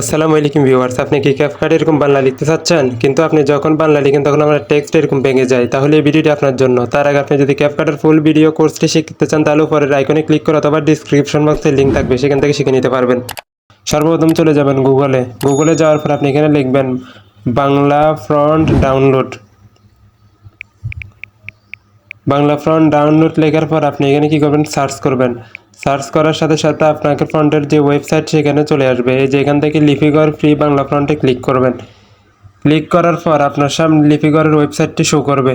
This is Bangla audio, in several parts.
আসসালামু আলাইকুম ভিউয়ার্স, আপনি কি ক্যাপকার্ড এরকম বাংলা লিখতে চাচ্ছেন? কিন্তু আপনি যখন বাংলা লিখেন, তখন আমরা টেক্সট এরকম ভেঙে যায়। তাহলে এই ভিডিওটি আপনার জন্য। তার আগে আপনি যদি ক্যাপকার্ডের ফুল ভিডিও কোর্সটি শিখতে চান, তাহলে উপরের আইকনে ক্লিক করে অথবা ডিসক্রিপশন বক্সে লিঙ্ক থাকবে। সেখান থেকে শিখে নিতে পারবেন। সর্বপ্রথম চলে যাবেন গুগলে গুগলে যাওয়ার পর আপনি এখানে লিখবেন, Bangla font download Bangla font download লেখার পর আপনি এখানে কি করবেন? সার্চ করবেন। সার্চ করার সাথে সাথে আপনাকে ফ্রন্টের যে ওয়েবসাইট সেখানে চলে আসবে। এই যে এখান থেকে লিপিগড় ফ্রি বাংলা ফ্রন্টে ক্লিক করবেন। ক্লিক করার পর আপনার সামনে লিপিগড়ের ওয়েবসাইটটি শো করবে।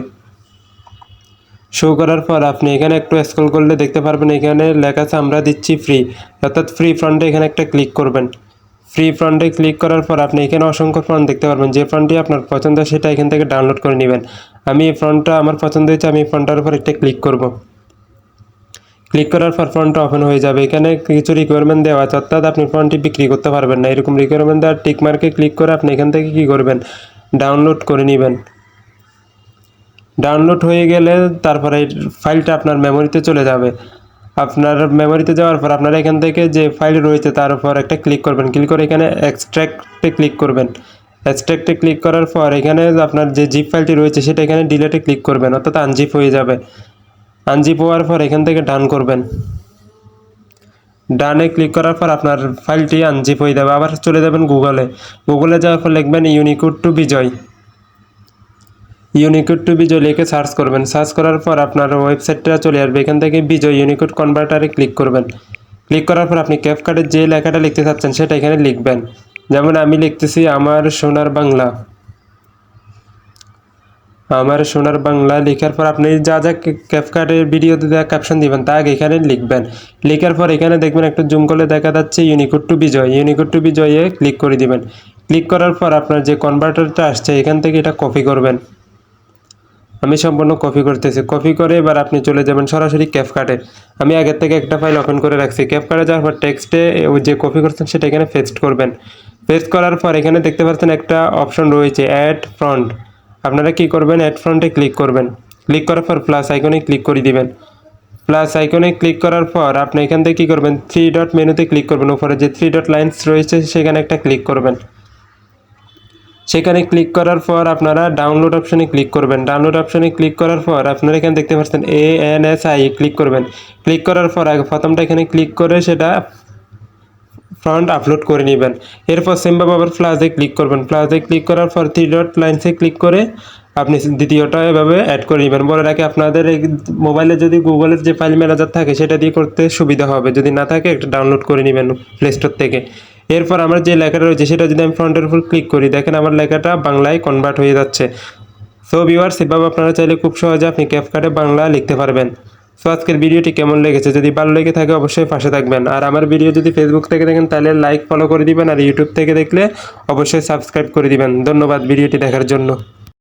শো করার পর আপনি এখানে একটু স্ক্রল করলে দেখতে পারবেন, এখানে লেখা আছে, আমরা দিচ্ছি ফ্রি অর্থাৎ ফ্রি ফ্রন্টে এখানে একটা ক্লিক করবেন। ফ্রি ফ্রন্টে ক্লিক করার পর আপনি এখানে অসংখ্য ফ্রন্ট দেখতে পারবেন। যে ফ্রন্টটি আপনার পছন্দ, সেটা এখান থেকে ডাউনলোড করে নেবেন। আমি এই ফ্রন্টটা, আমার পছন্দ হয়েছে, আমি এই ফ্রন্টটার উপর একটা ক্লিক করব। ক্লিক করার পর ফ্রন্টটা ওপেন হয়ে যাবে। এখানে কিছু রিকোয়ারমেন্ট দেওয়া আছে, অর্থাৎ আপনি ফ্রন্টটি বিক্রি করতে পারবেন না। এরকম রিকোয়ারমেন্ট দেওয়ার টিক মার্কে ক্লিক করে আপনি এখান থেকে কী করবেন? ডাউনলোড করে নেবেন। ডাউনলোড হয়ে গেলে তারপরে এই ফাইলটা আপনার মেমোরিতে চলে যাবে। আপনার মেমোরিতে যাওয়ার পর আপনারা এখান থেকে যে ফাইল রয়েছে, তার উপর একটা ক্লিক করবেন। ক্লিক করে এখানে এক্সট্র্যাক্টে ক্লিক করবেন। এক্সট্র্যাক্টে ক্লিক করার পর এখানে আপনার যে জিপ ফাইলটি রয়েছে, সেটা এখানে ডিলেটে ক্লিক করবেন, অর্থাৎ আনজিপ হয়ে যাবে। আনজিপ হওয়ার পর এখান থেকে ডান করবেন। ডানে ক্লিক করার পর আপনার ফাইলটি আনজিপ হয়ে যাবে। আবার চলে যাবেন গুগলে গুগলে যাওয়ার পর লিখবেন Unicode to Bijoy Unicode to Bijoy লিখে সার্চ করবেন। সার্চ করার পর আপনার ওয়েবসাইটটা চলে আসবে। এখান থেকে বিজয় ইউনিকোড কনভার্টারে ক্লিক করবেন। ক্লিক করার পর আপনি ক্যাপকার্ডের যে লেখাটা লিখতে চাচ্ছেন, সেটা এখানে লিখবেন। যেমন আমি লিখতেছি, আমার সোনার বাংলা। আমার সোনার বাংলা লেখার পর আপনি যা যা ক্যাপকার্ডের ভিডিওতে দেওয়া ক্যাপশন দিবেন, তা আগে এখানে লিখবেন। লেখার পর এখানে দেখবেন একটু জুম করলে দেখা যাচ্ছে Unicode to Bijoy Unicode to বিজয়ে ক্লিক করে দিবেন। ক্লিক করার পর আপনার যে কনভার্টারটা আসছে, এখান থেকে এটা কপি করবেন। আমি সম্পূর্ণ কপি করতেছি। কপি করে এবার আপনি চলে যাবেন সরাসরি ক্যাপকার্টে আমি আগের থেকে একটা ফাইল ওপেন করে রাখছি। ক্যাপকার্টে যাওয়ার পর টেক্সটে যে কপি করছেন, সেটা এখানে পেস্ট করবেন। পেস্ট করার পর এখানে দেখতে পাচ্ছেন একটা অপশন রয়েছে অ্যাড ফ্রন্ট আপনারা কি করবেন? অ্যাড ফ্রন্টে ক্লিক করবেন। ক্লিক করার পর প্লাস আইকনে ক্লিক করে দিবেন। প্লাস আইকনে ক্লিক করার পর আপনি এখান থেকে কী করবেন? থ্রি ডট মেনুতে ক্লিক করবেন। উপরে যে থ্রি ডট লাইন্স রয়েছে, সেখানে একটা ক্লিক করবেন। সেখানে ক্লিক করার পর আপনারা ডাউনলোড অপশনে ক্লিক করবেন। ডাউনলোড অপশনে ক্লিক করার পর আপনারা এখানে দেখতে পাচ্ছেন A N S I click করবেন। ক্লিক করার পর আগে প্রথমটা এখানে ক্লিক করে সেটা ফ্রন্ট আপলোড করে নেবেন। এরপর সেমভাবে আবার প্লাসে ক্লিক করবেন। প্লাসে ক্লিক করার পর থ্রি ডট লাইনসে ক্লিক করে আপনি দ্বিতীয়টা এভাবে অ্যাড করে নেবেন। বলে রাখি আপনাদের মোবাইলে যদি গুগলের যে ফাইল ম্যানেজার থাকে, সেটা দিয়ে করতে সুবিধা হবে। যদি না থাকে, একটা ডাউনলোড করে নেবেন প্লে স্টোর থেকে। এরপর আমার যে লেখাটা রয়েছে, সেটা যদি আমি ফ্রন্টের উপর ক্লিক করি, দেখেন আমার লেখাটা বাংলায় কনভার্ট হয়ে যাচ্ছে। সো ভিউয়ার সেভাবে আপনারা চাইলে খুব সহজে আপনি ক্যাপকার্টে বাংলা লিখতে পারবেন। সো আজকের ভিডিওটি কেমন লেগেছে? যদি ভালো লেগে থাকে অবশ্যই পাশে থাকবেন। আর আমার ভিডিও যদি ফেসবুক থেকে দেখেন, তাহলে লাইক ফলো করে দিবেন। আর ইউটিউব থেকে দেখলে অবশ্যই সাবস্ক্রাইব করে দিবেন। ধন্যবাদ ভিডিওটি দেখার জন্য।